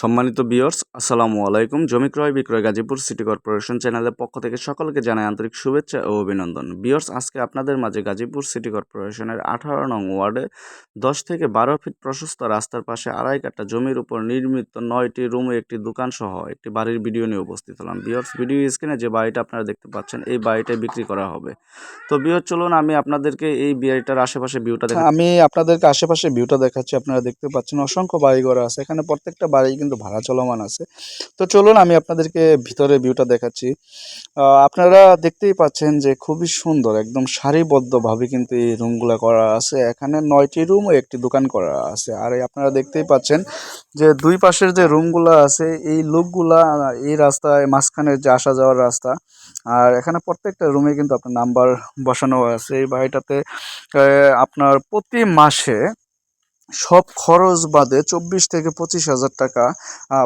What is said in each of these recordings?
সম্মানিত বিয়র্স আসসালামু আলাইকুম। জমি ক্রয় বিক্রয় গাজীপুর সিটি কর্পোরেশন চ্যানেলের পক্ষ থেকে সকলকে জানাই আন্তরিক শুভেচ্ছা ও অভিনন্দন। বিয়র্স আজকে আপনাদের মাঝে গাজীপুর সিটি কর্পোরেশনের আঠারো নং ওয়ার্ডে দশ থেকে বারো ফিট প্রশস্ত রাস্তার পাশে আড়াই কাঠা জমির উপর নির্মিত নয়টি রুমে একটি দোকান সহ একটি বাড়ির ভিডিও নিয়ে উপস্থিত হলাম। বিয়র্স ভিডিও স্ক্রিনে যে বাড়িটা আপনারা দেখতে পাচ্ছেন, এই বাড়িটাই বিক্রি করা হবে। তো বিয়র চলুন আমি আপনাদেরকে এই বাড়িটার আশেপাশে ভিউটা আমি আপনাদেরকে আশেপাশে ভিউটা দেখাচ্ছি, আপনারা দেখতে পাচ্ছেন অসংখ্য বাড়িঘর আছে। এখানে প্রত্যেকটা বাড়ি কিন্তু ভাড়া চলমান আছে। তো চলুন আমি আপনাদেরকে ভিতরে ভিউটা দেখাচ্ছি। আপনারা দেখতেই পাচ্ছেন যে খুবই সুন্দর, একদম সারিবদ্ধভাবে কিন্তু এই রুমগুলো করা আছে। এখানে নয়টি রুম ও একটি দোকান করা আছে। আর আপনারা দেখতেই পাচ্ছেন যে দুই পাশের যে রুমগুলো আছে, এই লোকগুলা এই রাস্তায় মাঝখানে যে আসা যাওয়ার রাস্তা, আর এখানে প্রত্যেকটা রুমে কিন্তু আপনার নাম্বার বসানো আছে। এই বাড়িটাতে আপনার প্রতি মাসে সব খরচ বাদে চব্বিশ থেকে পঁচিশ হাজার টাকা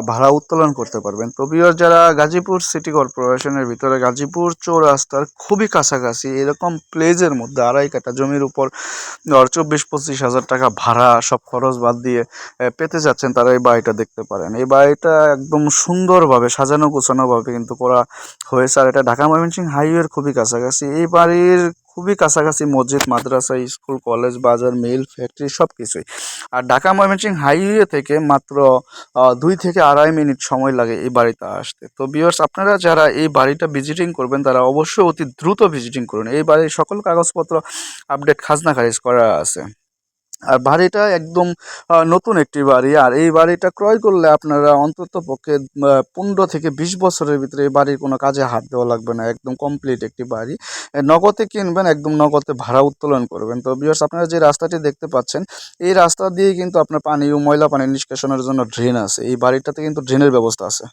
ভাড়া উত্তোলন করতে পারবেন। তো যারা গাজীপুর সিটি কর্পোরেশনের ভিতরে, গাজীপুর চৌরাস্তার খুবই কাছাকাছি, এরকম প্লেজের মধ্যে আড়াই কাটা জমির উপর চব্বিশ পঁচিশ হাজার টাকা ভাড়া সব খরচ বাদ দিয়ে পেতে যাচ্ছেন, তারা এই বাড়িটা দেখতে পারেন। এই বাড়িটা একদম সুন্দরভাবে সাজানো গোছানোভাবে কিন্তু করা হয়েছে, আর এটা ঢাকা ময়মনসিংহ হাইওয়ের খুবই কাছাকাছি। এই বাড়ির খুবই কাছাকাছি মসজিদ, মাদ্রাসা, স্কুল, কলেজ, বাজার, মিল, ফ্যাক্টরি সব কিছুই আর ঢাকা ময়মনসিংহ হাইওয়ে থেকে মাত্র দুই থেকে আড়াই মিনিট সময় লাগে এই বাড়িতে আসতে। তো বিয়ার্স আপনারা যারা এই বাড়িটা ভিজিটিং করবেন, তারা অবশ্যই অতি দ্রুত ভিজিটিং করুন। এই বাড়ির সকল কাগজপত্র আপডেট খাজনা খারিজ করা আছে। আর বাড়িটা একদম নতুন একটি বাড়ি। আর এই বাড়িটা ক্রয় করলে আপনারা অন্তত পক্ষে পনেরো থেকে বিশ বছরের ভিতরে এই বাড়ির কোনো কাজে হাত দেওয়া লাগবে না। একদম কমপ্লিট একটি বাড়ি। নগদে কিনবেন, একদম নগদে ভাড়া উত্তোলন করবেন। তো বিয়ার্স আপনারা যে রাস্তাটি দেখতে পাচ্ছেন, এই রাস্তা দিয়ে কিন্তু আপনার পানি ও ময়লা পানি নিষ্কাশনের জন্য ড্রেন আছে। এই বাড়িটাতে কিন্তু ড্রেনের ব্যবস্থা আছে।